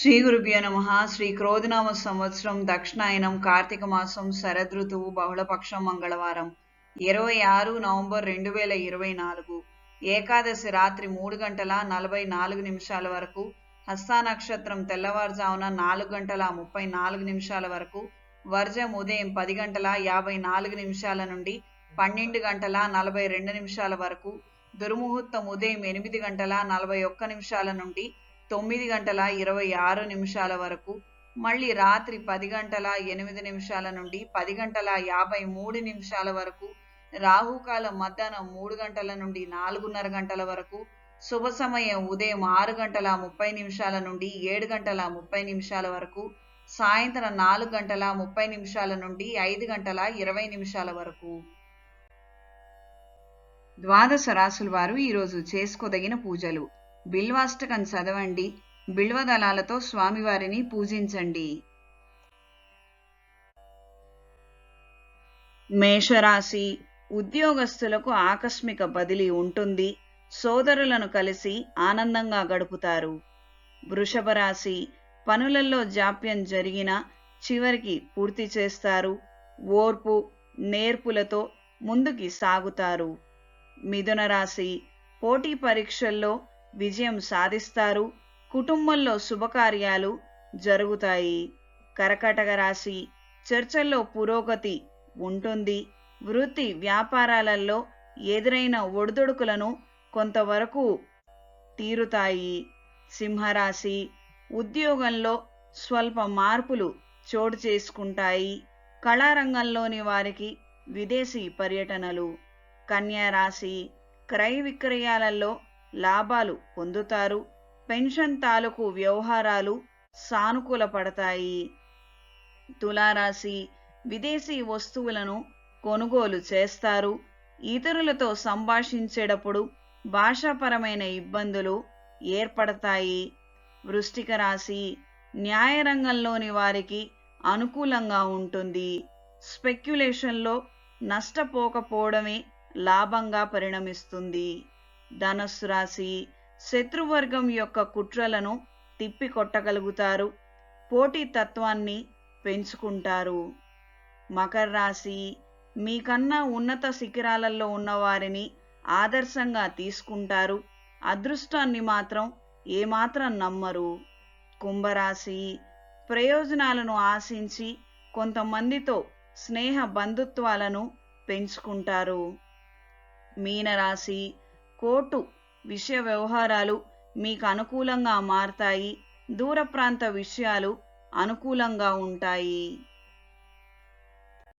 శ్రీ గురుభ్యో నమ. శ్రీ క్రోధనామ సంవత్సరం దక్షిణాయనం కార్తీక మాసం శరదృతువు బహుళపక్షం మంగళవారం. ఇరవై ఆరు నవంబర్ రెండు వేల ఇరవై నాలుగు. ఏకాదశి రాత్రి మూడు గంటల నలభై నాలుగు నిమిషాల వరకు. హస్తా నక్షత్రం తెల్లవారుజామున నాలుగు గంటల ముప్పై నాలుగు నిమిషాల వరకు. వర్జం ఉదయం పది గంటల యాభై నాలుగు నిమిషాల నుండి పన్నెండు గంటల నలభై రెండు నిమిషాల వరకు. దుర్ముహూర్తం ఉదయం ఎనిమిది గంటల నలభై ఒక్క నిమిషాల నుండి తొమ్మిది గంటల ఇరవై ఆరు నిమిషాల వరకు మళ్ళీ రాత్రి పది గంటల ఎనిమిది నిమిషాల నుండి పది గంటల యాభై మూడు నిమిషాల వరకు రాహుకాలం మధ్యాహ్నం మూడు గంటల నుండి నాలుగున్నర గంటల వరకు శుభ సమయం ఉదయం ఆరు గంటల ముప్పై నిమిషాల నుండి ఏడు గంటల ముప్పై నిమిషాల వరకు సాయంత్రం నాలుగు గంటల ముప్పై నిమిషాల నుండి ఐదు గంటల ఇరవై నిమిషాల వరకు. ద్వాదశ రాసుల వారు ఈరోజు చేసుకోదగిన పూజలు. బిల్వాష్టకం చదవండి. బిల్వదళాలతో స్వామివారిని పూజించండి. మేషరాశి ఉద్యోగస్తులకు ఆకస్మిక బదిలీ ఉంటుంది. సోదరులను కలిసి ఆనందంగా గడుపుతారు. వృషభ రాశి పనులలో జాప్యం జరిగిన చివరికి పూర్తి చేస్తారు. ఓర్పు నేర్పులతో ముందుకి సాగుతారు. మిథున రాశి పోటీ పరీక్షల్లో విజయం సాధిస్తారు. కుటుంబంలో శుభకార్యాలు జరుగుతాయి. కరకటక రాశి చర్చల్లో పురోగతి ఉంటుంది. వృత్తి వ్యాపారాలలో ఎదురైన ఒడిదొడుకులను కొంతవరకు తీరుతాయి. సింహరాశి ఉద్యోగంలో స్వల్ప మార్పులు చోటు చేసుకుంటాయి. కళారంగంలోని వారికి విదేశీ పర్యటనలు. కన్యారాశి క్రయ విక్రయాలలో లాభాలు పొందుతారు. పెన్షన్ తాలూకు వ్యవహారాలు సానుకూల పడతాయి. తులారాశి విదేశీ వస్తువులను కొనుగోలు చేస్తారు. ఇతరులతో సంభాషించేటప్పుడు భాషాపరమైన ఇబ్బందులు ఏర్పడతాయి. వృష్టిక రాశి న్యాయరంగంలోని వారికి అనుకూలంగా ఉంటుంది. స్పెక్యులేషన్లో నష్టపోకపోవడమే లాభంగా పరిణమిస్తుంది. ధనస్సు రాశి శత్రువర్గం యొక్క కుట్రలను తిప్పికొట్టగలుగుతారు. పోటీ తత్వాన్ని పెంచుకుంటారు. మకర రాశి మీకన్నా ఉన్నత శిఖరాలలో ఉన్నవారిని ఆదర్శంగా తీసుకుంటారు. అదృష్టాన్ని మాత్రం ఏమాత్రం నమ్మరు. కుంభరాశి ప్రయోజనాలను ఆశించి కొంతమందితో స్నేహ బంధుత్వాలను పెంచుకుంటారు. మీనరాశి కోర్టు విషయ వ్యవహారాలు మీకు అనుకూలంగా మారతాయి. దూర ప్రాంత విషయాలు అనుకూలంగా ఉంటాయి.